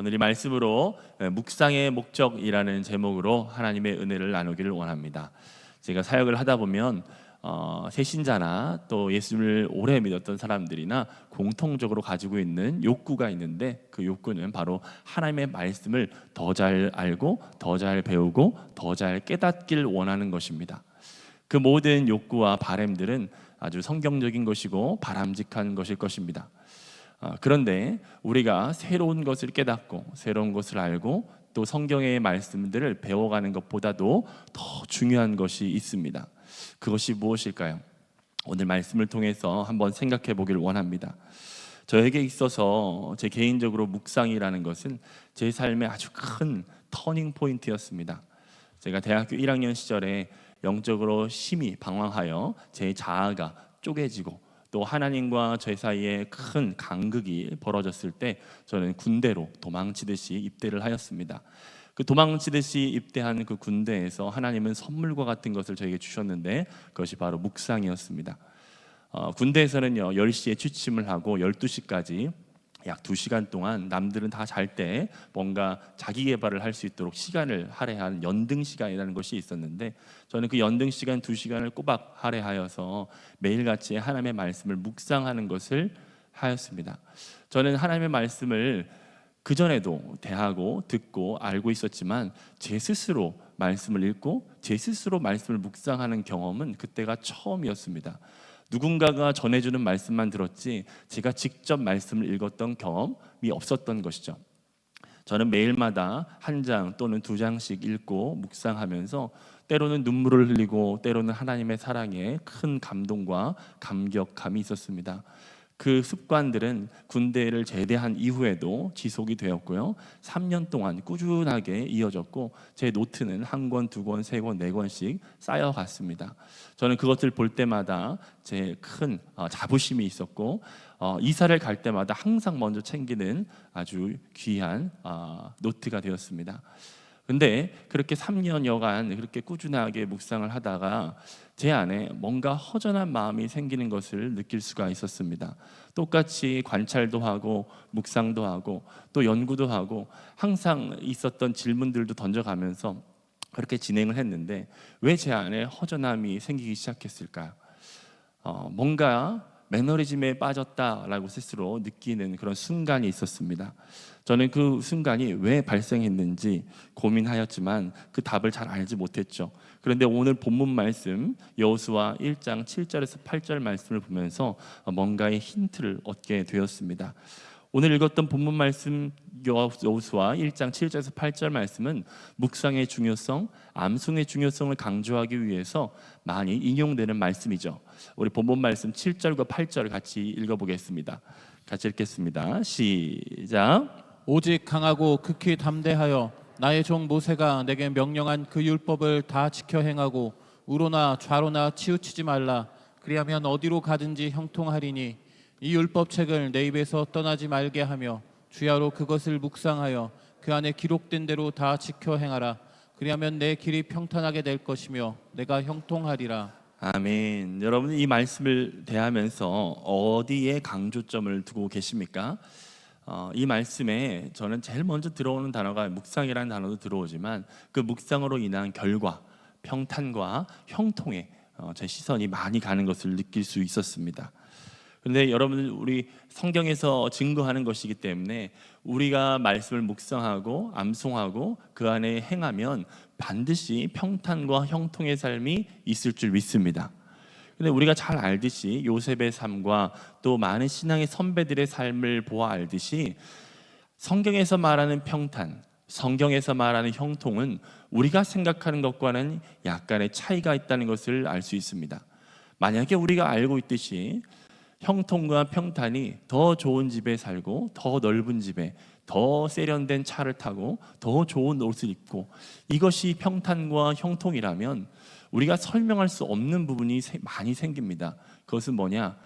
오늘 이 말씀으로 에, 묵상의 목적이라는 제목으로 하나님의 은혜를 나누기를 원합니다. 제가 사역을 하다 보면 어, 새신자나 또 예수를 오래 믿었던 사람들이나 공통적으로 가지고 있는 욕구가 있는데 그 욕구는 바로 하나님의 말씀을 더 잘 알고 더 잘 배우고 더 잘 깨닫길 원하는 것입니다. 그 모든 욕구와 바램들은 아주 성경적인 것이고 바람직한 것일 것입니다. 아, 그런데 우리가 새로운 것을 깨닫고 새로운 것을 알고 또 성경의 말씀들을 배워가는 것보다도 더 중요한 것이 있습니다. 그것이 무엇일까요? 오늘 말씀을 통해서 한번 생각해 보길 원합니다. 저에게 있어서 제 개인적으로 묵상이라는 것은 제 삶의 아주 큰 터닝 포인트였습니다. 제가 대학교 1학년 시절에 영적으로 심히 방황하여 제 자아가 쪼개지고 또 하나님과 제 사이에 큰 간극이 벌어졌을 때 저는 군대로 도망치듯이 입대를 하였습니다. 그 도망치듯이 입대한 그 군대에서 하나님은 선물과 같은 것을 저에게 주셨는데 그것이 바로 묵상이었습니다. 어, 군대에서는요 10시에 취침을 하고 12시까지 약 2시간 동안 남들은 다 잘 때 뭔가 자기 개발을 할 수 있도록 시간을 할애한 연등 시간이라는 것이 있었는데 저는 그 연등 시간 2시간을 꼬박 할애하여서 매일같이 하나님의 말씀을 묵상하는 것을 하였습니다. 저는 하나님의 말씀을 그 전에도 대하고 듣고 알고 있었지만 제 스스로 말씀을 읽고 제 스스로 말씀을 묵상하는 경험은 그때가 처음이었습니다. 누군가가 전해주는 말씀만 들었지 제가 직접 말씀을 읽었던 경험이 없었던 것이죠. 저는 매일마다 한 장 또는 두 장씩 읽고 묵상하면서 때로는 눈물을 흘리고 때로는 하나님의 사랑에 큰 감동과 감격감이 있었습니다. 그 습관들은 군대를 제대한 이후에도 지속이 되었고요. 3년 동안 꾸준하게 이어졌고 제 노트는 한 권, 두 권, 세 권, 네 권씩 쌓여갔습니다. 저는 그것을 볼 때마다 제큰 어, 자부심이 있었고 어, 이사를 갈 때마다 항상 먼저 챙기는 아주 귀한 어, 노트가 되었습니다. 근데 그렇게 3년여간 그렇게 꾸준하게 묵상을 하다가 제 안에 뭔가 허전한 마음이 생기는 것을 느낄 수가 있었습니다. 똑같이 관찰도 하고 묵상도 하고 또 연구도 하고 항상 있었던 질문들도 던져가면서 그렇게 진행을 했는데 왜 제 안에 허전함이 생기기 시작했을까요? 어, 뭔가 매너리즘에 빠졌다라고 스스로 느끼는 그런 순간이 있었습니다. 저는 그 순간이 왜 발생했는지 고민하였지만 그 답을 잘 알지 못했죠. 그런데 오늘 본문 말씀 여호수아 1장 7절에서 8절 말씀을 보면서 뭔가의 힌트를 얻게 되었습니다. 오늘 읽었던 본문 말씀 여호수아 1장 7절에서 8절 말씀은 묵상의 중요성, 암송의 중요성을 강조하기 위해서 많이 인용되는 말씀이죠. 우리 본문 말씀 7절과 8절을 같이 읽어보겠습니다. 같이 읽겠습니다. 시작. 오직 강하고 극히 담대하여 나의 종 모세가 내게 명령한 그 율법을 다 지켜 행하고 우로나 좌로나 치우치지 말라 그리하면 어디로 가든지 형통하리니 이 율법책을 내 입에서 떠나지 말게 하며 주야로 그것을 묵상하여 그 안에 기록된 대로 다 지켜 행하라 그리하면 내 길이 평탄하게 될 것이며 내가 형통하리라 아멘. 여러분 이 말씀을 대하면서 어디에 강조점을 두고 계십니까? 어, 이 말씀에 저는 제일 먼저 들어오는 단어가 묵상이라는 단어도 들어오지만 그 묵상으로 인한 결과, 평탄과 형통에 어, 제 시선이 많이 가는 것을 느낄 수 있었습니다. 그런데 여러분 우리 성경에서 증거하는 것이기 때문에 우리가 말씀을 묵상하고 암송하고 그 안에 행하면 반드시 평탄과 형통의 삶이 있을 줄 믿습니다. 근데 우리가 잘 알듯이 요셉의 삶과 또 많은 신앙의 선배들의 삶을 보아 알듯이 성경에서 말하는 평탄, 성경에서 말하는 형통은 우리가 생각하는 것과는 약간의 차이가 있다는 것을 알 수 있습니다. 만약에 우리가 알고 있듯이 형통과 평탄이 더 좋은 집에 살고 더 넓은 집에 더 세련된 차를 타고 더 좋은 옷을 입고 이것이 평탄과 형통이라면 우리가 설명할 수 없는 부분이 많이 생깁니다. 그것은 뭐냐?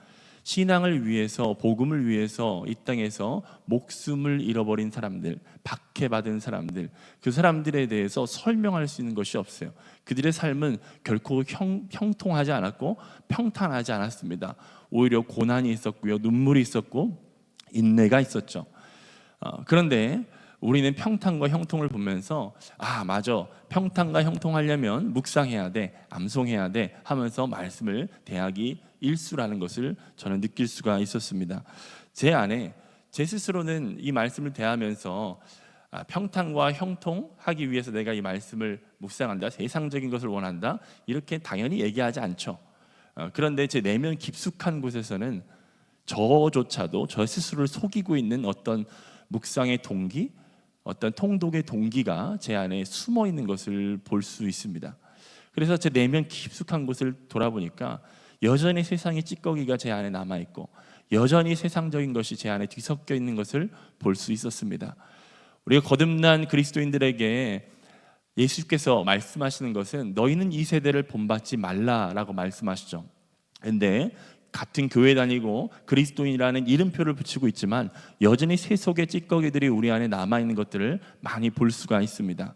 신앙을 위해서 복음을 위해서 이 땅에서 목숨을 잃어버린 사람들, 박해받은 사람들, 그 사람들에 대해서 설명할 수 있는 것이 없어요. 그들의 삶은 결코 형, 형통하지 않았고 평탄하지 않았습니다. 오히려 고난이 있었고요, 눈물이 있었고 인내가 있었죠. 어, 그런데 우리는 평탄과 형통을 보면서 아 맞아 평탄과 형통하려면 묵상해야 돼 암송해야 돼 하면서 말씀을 대하기 일수라는 것을 저는 느낄 수가 있었습니다. 제 안에 제 스스로는 이 말씀을 대하면서 아, 평탄과 형통하기 위해서 내가 이 말씀을 묵상한다 세상적인 것을 원한다 이렇게 당연히 얘기하지 않죠. 어, 그런데 제 내면 깊숙한 곳에서는 저조차도 저 스스로를 속이고 있는 어떤 묵상의 동기, 어떤 통독의 동기가 제 안에 숨어 있는 것을 볼 수 있습니다. 그래서 제 내면 깊숙한 곳을 돌아보니까 여전히 세상의 찌꺼기가 제 안에 남아 있고 여전히 세상적인 것이 제 안에 뒤섞여 있는 것을 볼 수 있었습니다. 우리가 거듭난 그리스도인들에게 예수께서 말씀하시는 것은 너희는 이 세대를 본받지 말라라고 말씀하시죠. 근데 같은 교회 다니고 그리스도인이라는 이름표를 붙이고 있지만 여전히 세속의 찌꺼기들이 우리 안에 남아 있는 것들을 많이 볼 수가 있습니다.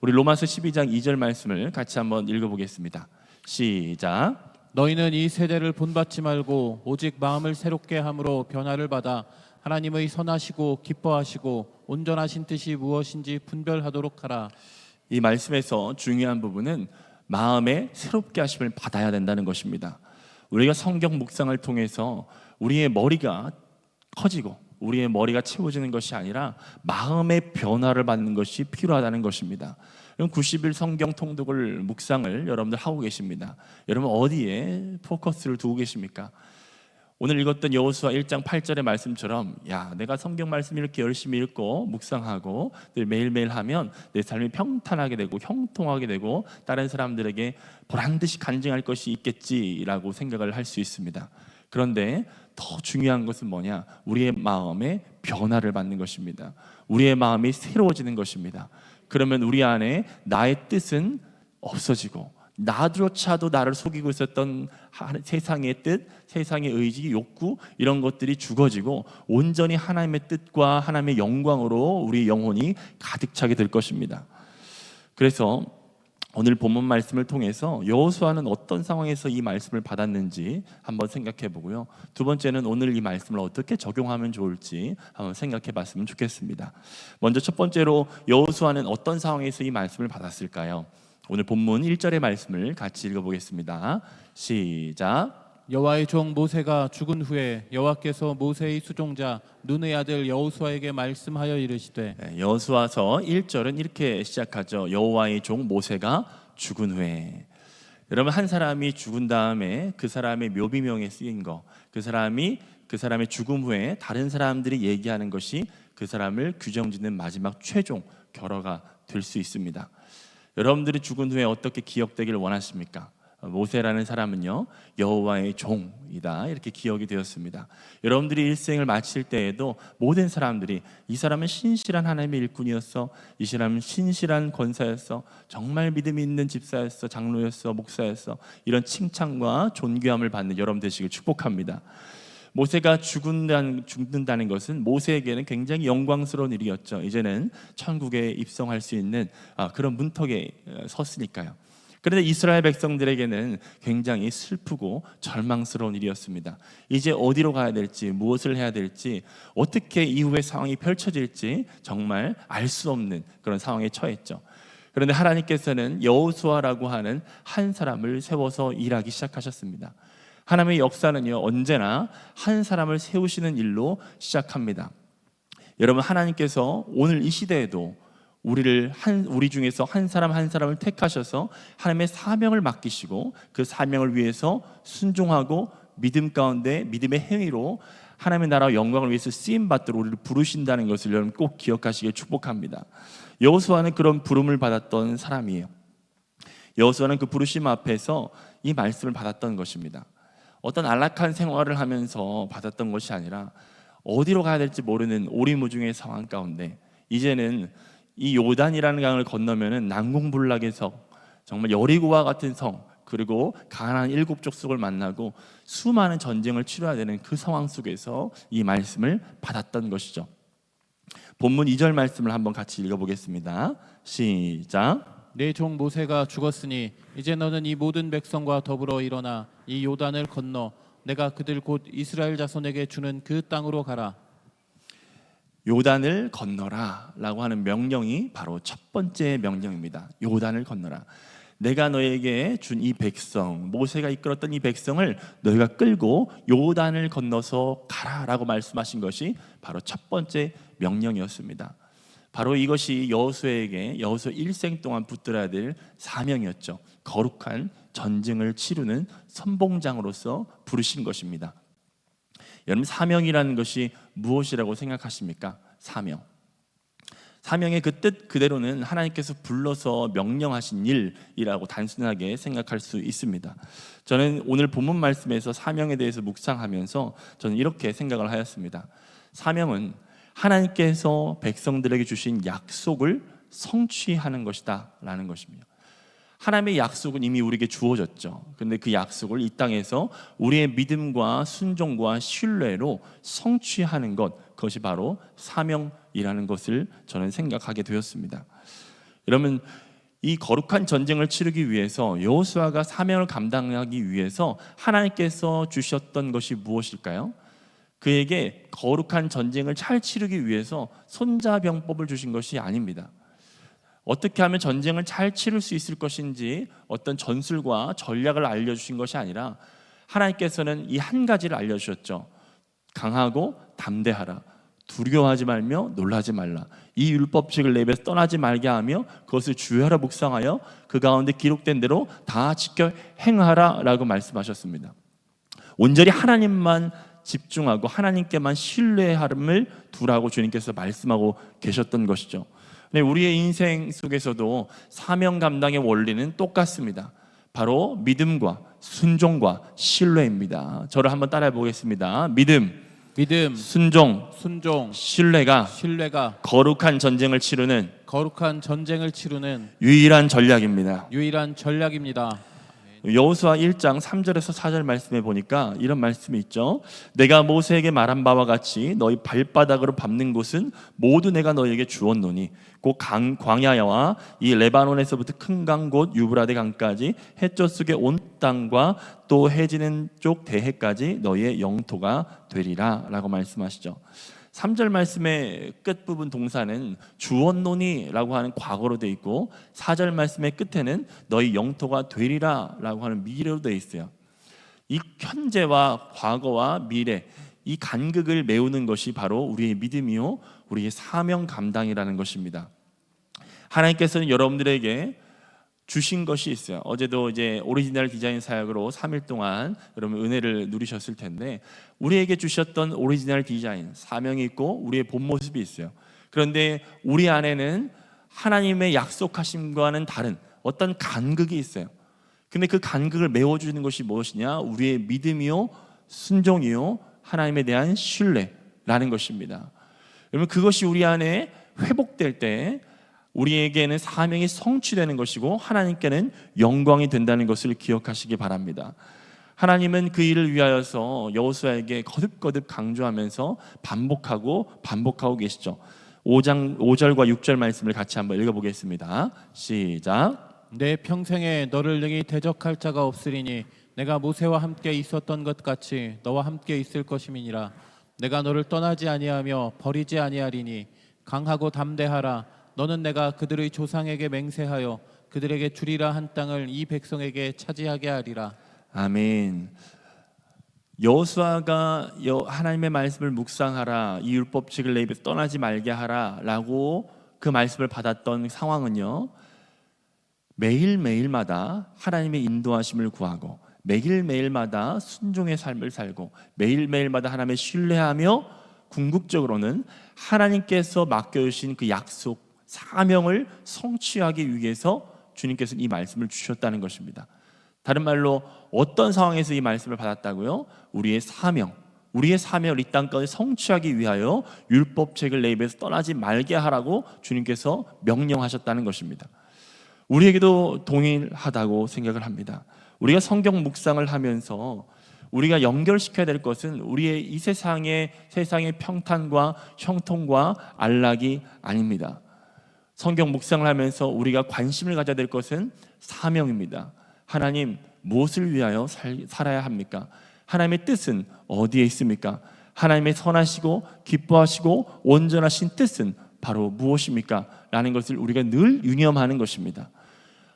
우리 로마서 12장 2절 말씀을 같이 한번 읽어 보겠습니다. 시작. 너희는 이 세대를 본받지 말고 오직 마음을 새롭게 함으로 변화를 받아 하나님의 선하시고 기뻐하시고 온전하신 뜻이 무엇인지 분별하도록 하라. 이 말씀에서 중요한 부분은 마음의 새롭게 하심을 받아야 된다는 것입니다. 우리가 성경 묵상을 통해서 우리의 머리가 커지고 우리의 머리가 채워지는 것이 아니라 마음의 변화를 받는 것이 필요하다는 것입니다. 그럼 90일 성경 통독을 묵상을 여러분들 하고 계십니다. 여러분 어디에 포커스를 두고 계십니까? 오늘 읽었던 여호수아 1장 8절의 말씀처럼 야 내가 성경 말씀 이렇게 열심히 읽고 묵상하고 늘 매일매일 하면 내 삶이 평탄하게 되고 형통하게 되고 다른 사람들에게 보란 듯이 간증할 것이 있겠지라고 생각을 할 수 있습니다. 그런데 더 중요한 것은 뭐냐? 우리의 마음에 변화를 받는 것입니다. 우리의 마음이 새로워지는 것입니다. 그러면 우리 안에 나의 뜻은 없어지고 나조차도 나를 속이고 있었던 하- 세상의 뜻, 세상의 의지, 욕구 이런 것들이 죽어지고 온전히 하나님의 뜻과 하나님의 영광으로 우리 영혼이 가득 차게 될 것입니다. 그래서 오늘 본문 말씀을 통해서 여호수아는 어떤 상황에서 이 말씀을 받았는지 한번 생각해 보고요. 두 번째는 오늘 이 말씀을 어떻게 적용하면 좋을지 한번 생각해 봤으면 좋겠습니다. 먼저 첫 번째로 여호수아는 어떤 상황에서 이 말씀을 받았을까요? 오늘 본문 1절의 말씀을 같이 읽어 보겠습니다. 시작. 여호와의 종 모세가 죽은 후에 여호와께서 모세의 수종자 눈의 아들 여호수아에게 말씀하여 이르시되 네, 여호수아서 1절은 이렇게 시작하죠. 여호와의 종 모세가 죽은 후에 여러분 한 사람이 죽은 다음에 그 사람의 묘비명에 쓰인 거, 그 사람이 그 사람의 죽음 후에 다른 사람들이 얘기하는 것이 그 사람을 규정짓는 마지막 최종 결어가 될 수 있습니다. 여러분들이 죽은 후에 어떻게 기억되기를 원하십니까? 모세라는 사람은요 여호와의 종이다 이렇게 기억이 되었습니다. 여러분들이 일생을 마칠 때에도 모든 사람들이 이 사람은 신실한 하나님의 일꾼이었어, 이 사람은 신실한 권사였어, 정말 믿음이 있는 집사였어, 장로였어, 목사였어 이런 칭찬과 존귀함을 받는 여러분 되시길 축복합니다. 모세가 죽는다는, 죽는다는 것은 모세에게는 굉장히 영광스러운 일이었죠. 이제는 천국에 입성할 수 있는 아, 그런 문턱에 어, 섰으니까요. 그런데 이스라엘 백성들에게는 굉장히 슬프고 절망스러운 일이었습니다. 이제 어디로 가야 될지, 무엇을 해야 될지, 어떻게 이후의 상황이 펼쳐질지 정말 알 수 없는 그런 상황에 처했죠. 그런데 하나님께서는 여호수아라고 하는 한 사람을 세워서 일하기 시작하셨습니다. 하나님의 역사는요 언제나 한 사람을 세우시는 일로 시작합니다. 여러분 하나님께서 오늘 이 시대에도 우리를 한 우리 중에서 한 사람 한 사람을 택하셔서 하나님의 사명을 맡기시고 그 사명을 위해서 순종하고 믿음 가운데 믿음의 행위로 하나님의 나라와 영광을 위해서 쓰임 받도록 우리를 부르신다는 것을 여러분 꼭 기억하시길 축복합니다. 여호수아는 그런 부름을 받았던 사람이에요. 여호수아는 그 부르심 앞에서 이 말씀을 받았던 것입니다. 어떤 안락한 생활을 하면서 받았던 것이 아니라 어디로 가야 될지 모르는 오리무중의 상황 가운데 이제는 이 요단이라는 강을 건너면은 난공불락의 성 정말 여리고와 같은 성 그리고 가나안 일곱 족속을 만나고 수많은 전쟁을 치러야 되는 그 상황 속에서 이 말씀을 받았던 것이죠. 본문 2절 말씀을 한번 같이 읽어보겠습니다. 시작. 내 종 모세가 죽었으니 이제 너는 이 모든 백성과 더불어 일어나 이 요단을 건너 내가 그들 곧 이스라엘 자손에게 주는 그 땅으로 가라. 요단을 건너라라고 하는 명령이 바로 첫 번째 명령입니다. 요단을 건너라. 내가 너에게 준 이 백성, 모세가 이끌었던 이 백성을 너희가 끌고 요단을 건너서 가라라고 말씀하신 것이 바로 첫 번째 명령이었습니다. 바로 이것이 여호수에게 여호수 일생 동안 붙들어야 될 사명이었죠. 거룩한 전쟁을 치르는 선봉장으로서 부르신 것입니다. 여러분 사명이라는 것이 무엇이라고 생각하십니까? 사명. 사명의 그 뜻 그대로는 하나님께서 불러서 명령하신 일이라고 단순하게 생각할 수 있습니다. 저는 오늘 본문 말씀에서 사명에 대해서 묵상하면서 저는 이렇게 생각을 하였습니다. 사명은 하나님께서 백성들에게 주신 약속을 성취하는 것이다 라는 것입니다. 하나님의 약속은 이미 우리에게 주어졌죠. 근데 그 약속을 이 땅에서 우리의 믿음과 순종과 신뢰로 성취하는 것, 그것이 바로 사명이라는 것을 저는 생각하게 되었습니다. 여러분, 이 거룩한 전쟁을 치르기 위해서 여호수아가 사명을 감당하기 위해서 하나님께서 주셨던 것이 무엇일까요? 그에게 거룩한 전쟁을 잘 치르기 위해서 손자병법을 주신 것이 아닙니다. 어떻게 하면 전쟁을 잘 치를 수 있을 것인지 어떤 전술과 전략을 알려주신 것이 아니라 하나님께서는 이 한 가지를 알려주셨죠. 강하고 담대하라. 두려워하지 말며 놀라지 말라. 이 율법칙을 내 입에서 떠나지 말게 하며 그것을 주의하라 묵상하여 그 가운데 기록된 대로 다 지켜 행하라 라고 말씀하셨습니다. 온전히 하나님만 집중하고 하나님께만 신뢰함을 두라고 주님께서 말씀하고 계셨던 것이죠. 네, 우리의 인생 속에서도 사명 감당의 원리는 똑같습니다. 바로 믿음과 순종과 신뢰입니다. 저를 한번 따라해 보겠습니다. 믿음, 믿음, 순종, 순종, 신뢰가 신뢰가 거룩한 전쟁을 치르는 거룩한 전쟁을 치르는 유일한 전략입니다. 유일한 전략입니다. 여호수아 1장 3절에서 4절 말씀에 보니까 이런 말씀이 있죠. 내가 모세에게 말한 바와 같이 너희 발바닥으로 밟는 곳은 모두 내가 너희에게 주었노니 곧 강, 광야와 이 레바논에서부터 큰 강 곧 유브라데 강까지 해저 속의 온 땅과 또 해지는 쪽 대해까지 너희의 영토가 되리라라고 말씀하시죠. 3절 말씀의 끝부분 동사는 주원노니라고 하는 과거로 돼 있고 4절 말씀의 끝에는 너희 영토가 되리라라고 하는 미래로 돼 있어요. 이 현재와 과거와 미래 이 간극을 메우는 것이 바로 우리의 믿음이요 우리의 사명 감당이라는 것입니다. 하나님께서는 여러분들에게 주신 것이 있어요. 어제도 이제 오리지널 디자인 사역으로 3일 동안 여러분 은혜를 누리셨을 텐데 우리에게 주셨던 오리지널 디자인 사명이 있고 우리의 본 모습이 있어요. 그런데 우리 안에는 하나님의 약속하심과는 다른 어떤 간극이 있어요. 근데 그 간극을 메워주는 것이 무엇이냐? 우리의 믿음이요, 순종이요, 하나님에 대한 신뢰라는 것입니다. 여러분 그것이 우리 안에 회복될 때 우리에게는 사명이 성취되는 것이고 하나님께는 영광이 된다는 것을 기억하시기 바랍니다. 하나님은 그 일을 위하여서 여호수아에게 거듭거듭 강조하면서 반복하고 반복하고 계시죠. 5장 5절과 6절 말씀을 같이 한번 읽어 보겠습니다. 시작. 내 평생에 너를 능히 대적할 자가 없으리니 내가 모세와 함께 있었던 것 같이 너와 함께 있을 것임이니라 내가 너를 떠나지 아니하며 버리지 아니하리니 강하고 담대하라 너는 내가 그들의 조상에게 맹세하여 그들에게 주리라 한 땅을 이 백성에게 차지하게 하리라 아멘. 여호수아가 여- 하나님의 말씀을 묵상하라 이 율법칙을 내 입에서 떠나지 말게 하라라고 그 말씀을 받았던 상황은요. 매일 매일마다 하나님의 인도하심을 구하고 매일 매일마다 순종의 삶을 살고 매일 매일마다 하나님의 신뢰하며 궁극적으로는 하나님께서 맡겨주신 그 약속 사명을 성취하기 위해서 주님께서는 이 말씀을 주셨다는 것입니다. 다른 말로 어떤 상황에서 이 말씀을 받았다고요? 우리의 사명, 우리의 사명을 이 땅까지 성취하기 위하여 율법책을 내 입에서 떠나지 말게 하라고 주님께서 명령하셨다는 것입니다. 우리에게도 동일하다고 생각을 합니다. 우리가 성경 묵상을 하면서 우리가 연결시켜야 될 것은 우리의 이 세상의 세상의 평탄과 형통과 안락이 아닙니다. 성경 묵상을 하면서 우리가 관심을 가져야 될 것은 사명입니다. 하나님 무엇을 위하여 살, 살아야 합니까? 하나님의 뜻은 어디에 있습니까? 하나님의 선하시고 기뻐하시고 온전하신 뜻은 바로 무엇입니까? 라는 것을 우리가 늘 유념하는 것입니다.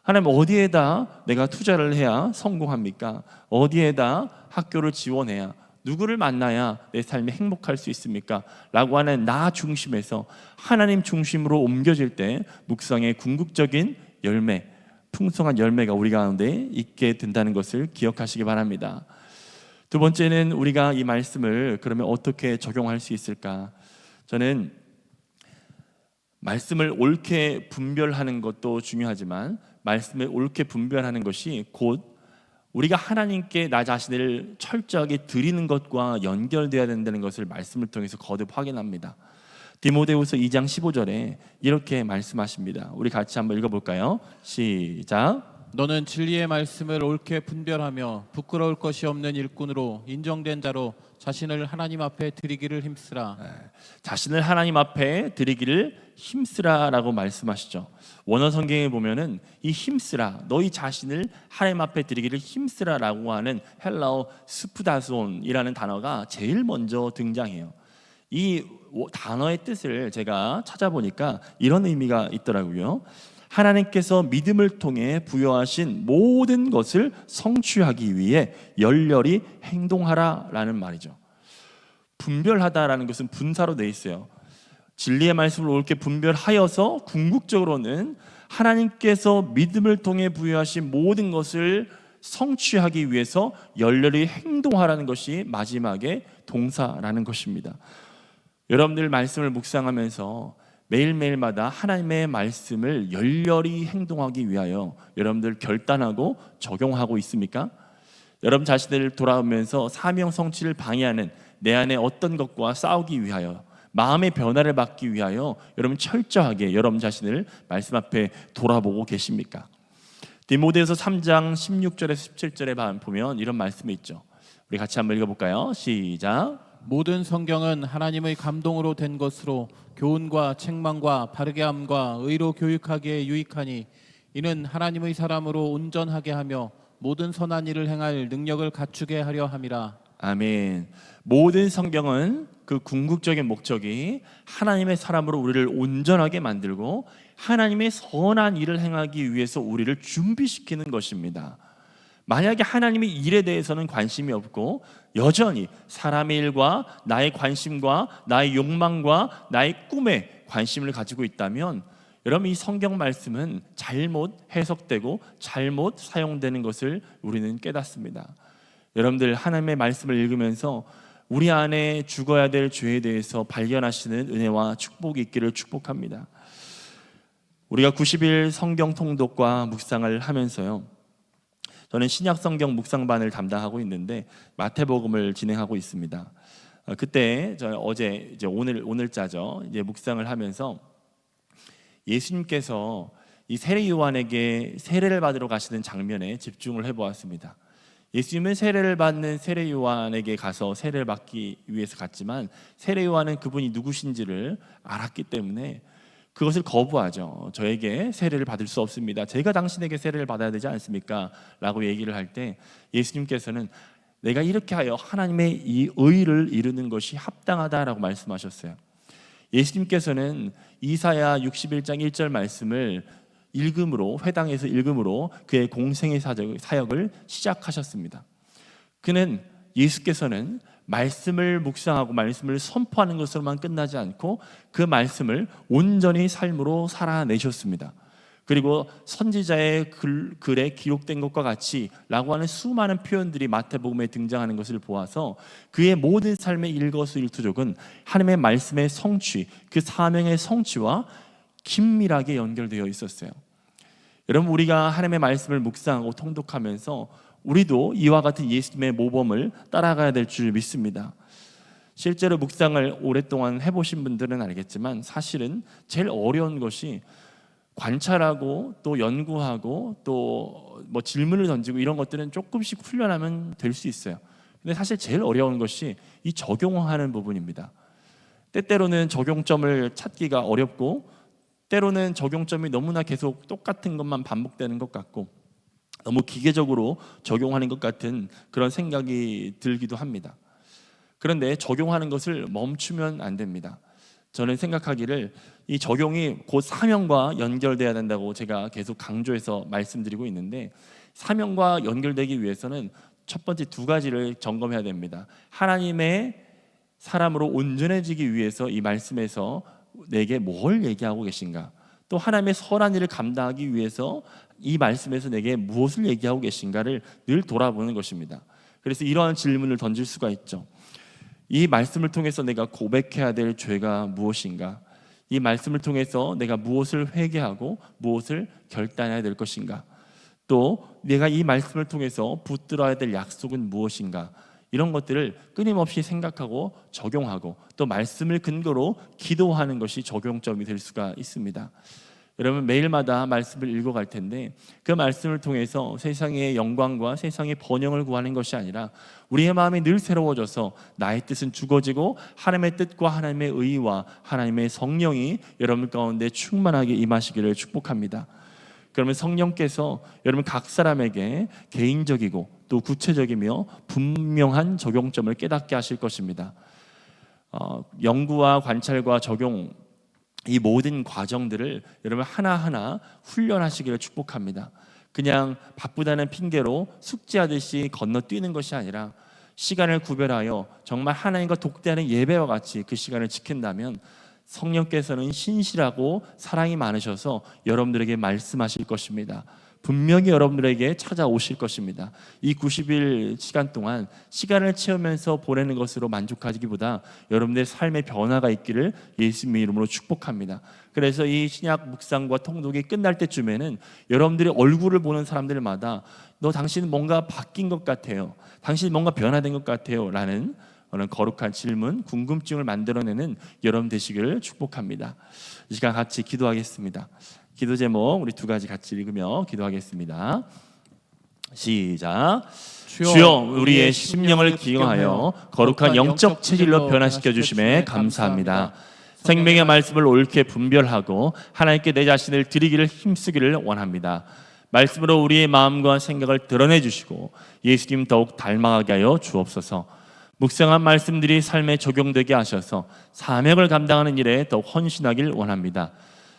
하나님 어디에다 내가 투자를 해야 성공합니까? 어디에다 학교를 지원해야 누구를 만나야 내 삶이 행복할 수 있습니까? 라고 하는 나 중심에서 하나님 중심으로 옮겨질 때 묵상의 궁극적인 열매, 풍성한 열매가 우리 가운데 있게 된다는 것을 기억하시기 바랍니다. 두 번째는 우리가 이 말씀을 그러면 어떻게 적용할 수 있을까? 저는 말씀을 옳게 분별하는 것도 중요하지만 말씀을 옳게 분별하는 것이 곧 우리가 하나님께 나 자신을 철저하게 드리는 것과 연결되어야 된다는 것을 말씀을 통해서 거듭 확인합니다. 디모데후서 2장 15절에 이렇게 말씀하십니다. 우리 같이 한번 읽어 볼까요? 시작. 너는 진리의 말씀을 옳게 분별하며 부끄러울 것이 없는 일꾼으로 인정된 자로 자신을 하나님 앞에 드리기를 힘쓰라. 자신을 하나님 앞에 드리기를 힘쓰라라고 말씀하시죠. 원어 성경에 보면은 이 힘쓰라 너희 자신을 하나님 앞에 드리기를 힘쓰라라고 하는 헬라어 스푸다손이라는 단어가 제일 먼저 등장해요. 이 단어의 뜻을 제가 찾아보니까 이런 의미가 있더라고요. 하나님께서 믿음을 통해 부여하신 모든 것을 성취하기 위해 열렬히 행동하라라는 말이죠. 분별하다라는 것은 분사로 돼 있어요. 진리의 말씀을 옳게 분별하여서 궁극적으로는 하나님께서 믿음을 통해 부여하신 모든 것을 성취하기 위해서 열렬히 행동하라는 것이 마지막에 동사라는 것입니다. 여러분들 말씀을 묵상하면서 매일매일마다 하나님의 말씀을 열렬히 행동하기 위하여 여러분들 결단하고 적용하고 있습니까? 여러분 자신을 돌아오면서 사명 성취를 방해하는 내 안에 어떤 것과 싸우기 위하여 마음의 변화를 받기 위하여 여러분 철저하게 여러분 자신을 말씀 앞에 돌아보고 계십니까? 디모데서 3장 16절에서 17절에 보면 이런 말씀이 있죠. 우리 같이 한번 읽어볼까요? 시작. 모든 성경은 하나님의 감동으로 된 것으로 교훈과 책망과 바르게 함과 의로 교육하기에 유익하니 이는 하나님의 사람으로 온전하게 하며 모든 선한 일을 행할 능력을 갖추게 하려 함이라. 아멘. 모든 성경은 그 궁극적인 목적이 하나님의 사람으로 우리를 온전하게 만들고 하나님의 선한 일을 행하기 위해서 우리를 준비시키는 것입니다. 만약에 하나님의 일에 대해서는 관심이 없고 여전히 사람의 일과 나의 관심과 나의 욕망과 나의 꿈에 관심을 가지고 있다면 여러분 이 성경 말씀은 잘못 해석되고 잘못 사용되는 것을 우리는 깨닫습니다. 여러분들 하나님의 말씀을 읽으면서 우리 안에 죽어야 될 죄에 대해서 발견하시는 은혜와 축복이 있기를 축복합니다. 우리가 90일 성경 통독과 묵상을 하면서요. 저는 신약 성경 묵상반을 담당하고 있는데 마태복음을 진행하고 있습니다. 어, 그때 저 어제 이제 오늘 오늘자죠. 이제 묵상을 하면서 예수님께서 이 세례 요한에게 세례를 받으러 가시는 장면에 집중을 해 보았습니다. 예수님은 세례를 받는 세례 요한에게 가서 세례를 받기 위해서 갔지만 세례 요한은 그분이 누구신지를 알았기 때문에 그것을 거부하죠. 저에게 세례를 받을 수 없습니다. 제가 당신에게 세례를 받아야 되지 않습니까? 라고 얘기를 할 때 예수님께서는 내가 이렇게 하여 하나님의 이 의를 이루는 것이 합당하다라고 말씀하셨어요. 예수님께서는 이사야 61장 1절 말씀을 읽음으로 회당에서 읽음으로 그의 공생의 사역을 시작하셨습니다. 그는 예수께서는 말씀을 묵상하고 말씀을 선포하는 것으로만 끝나지 않고 그 말씀을 온전히 삶으로 살아내셨습니다. 그리고 선지자의 글, 글에 기록된 것과 같이 라고 하는 수많은 표현들이 마태복음에 등장하는 것을 보아서 그의 모든 삶의 일거수일투족은 하나님의 말씀의 성취, 그 사명의 성취와 긴밀하게 연결되어 있었어요. 여러분 우리가 하나님의 말씀을 묵상하고 통독하면서 우리도 이와 같은 예수님의 모범을 따라가야 될 줄 믿습니다. 실제로 묵상을 오랫동안 해보신 분들은 알겠지만 사실은 제일 어려운 것이 관찰하고 또 연구하고 또 뭐 질문을 던지고 이런 것들은 조금씩 훈련하면 될 수 있어요. 근데 사실 제일 어려운 것이 이 적용하는 부분입니다. 때때로는 적용점을 찾기가 어렵고 때로는 적용점이 너무나 계속 똑같은 것만 반복되는 것 같고 너무 기계적으로 적용하는 것 같은 그런 생각이 들기도 합니다. 그런데 적용하는 것을 멈추면 안 됩니다. 저는 생각하기를 이 적용이 곧 사명과 연결돼야 된다고 제가 계속 강조해서 말씀드리고 있는데 사명과 연결되기 위해서는 첫 번째 두 가지를 점검해야 됩니다. 하나님의 사람으로 온전해지기 위해서 이 말씀에서 내게 뭘 얘기하고 계신가? 또 하나님의 선한 일을 감당하기 위해서 이 말씀에서 내게 무엇을 얘기하고 계신가를 늘 돌아보는 것입니다. 그래서 이러한 질문을 던질 수가 있죠. 이 말씀을 통해서 내가 고백해야 될 죄가 무엇인가? 이 말씀을 통해서 내가 무엇을 회개하고 무엇을 결단해야 될 것인가? 또 내가 이 말씀을 통해서 붙들어야 될 약속은 무엇인가? 이런 것들을 끊임없이 생각하고 적용하고 또 말씀을 근거로 기도하는 것이 적용점이 될 수가 있습니다. 여러분 매일마다 말씀을 읽어갈 텐데 그 말씀을 통해서 세상의 영광과 세상의 번영을 구하는 것이 아니라 우리의 마음이 늘 새로워져서 나의 뜻은 죽어지고 하나님의 뜻과 하나님의 의와 하나님의 성령이 여러분 가운데 충만하게 임하시기를 축복합니다. 그러면 성령께서 여러분 각 사람에게 개인적이고 또 구체적이며 분명한 적용점을 깨닫게 하실 것입니다. 어, 연구와 관찰과 적용 이 모든 과정들을 여러분 하나하나 훈련하시기를 축복합니다. 그냥 바쁘다는 핑계로 숙제하듯이 건너뛰는 것이 아니라 시간을 구별하여 정말 하나님과 독대하는 예배와 같이 그 시간을 지킨다면 성령께서는 신실하고 사랑이 많으셔서 여러분들에게 말씀하실 것입니다. 분명히 여러분들에게 찾아오실 것입니다. 이 90일 시간 동안 시간을 채우면서 보내는 것으로 만족하기보다 여러분들의 삶의 변화가 있기를 예수님의 이름으로 축복합니다. 그래서 이 신약 묵상과 통독이 끝날 때쯤에는 여러분들의 얼굴을 보는 사람들마다 너 당신은 뭔가 바뀐 것 같아요. 당신 뭔가 변화된 것 같아요 라는 어느 거룩한 질문, 궁금증을 만들어내는 여러분 되시기를 축복합니다. 이 시간 같이 기도하겠습니다. 기도 제목 우리 두 가지 같이 읽으며 기도하겠습니다. 시작. 주여 우리의 심령을 기용하여 거룩한 영적 체질로 변화시켜 주심에 감사합니다. 생명의 말씀을 옳게 분별하고 하나님께 내 자신을 드리기를 힘쓰기를 원합니다. 말씀으로 우리의 마음과 생각을 드러내 주시고 예수님 더욱 닮아가게 하여 주옵소서. 묵상한 말씀들이 삶에 적용되게 하셔서 사명을 감당하는 일에 더욱 헌신하길 원합니다.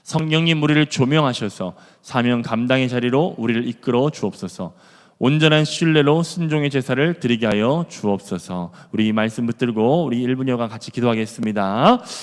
성령님 우리를 조명하셔서 사명 감당의 자리로 우리를 이끌어 주옵소서. 온전한 신뢰로 순종의 제사를 드리게 하여 주옵소서. 우리 이 말씀 붙들고 우리 1분여가 같이 기도하겠습니다.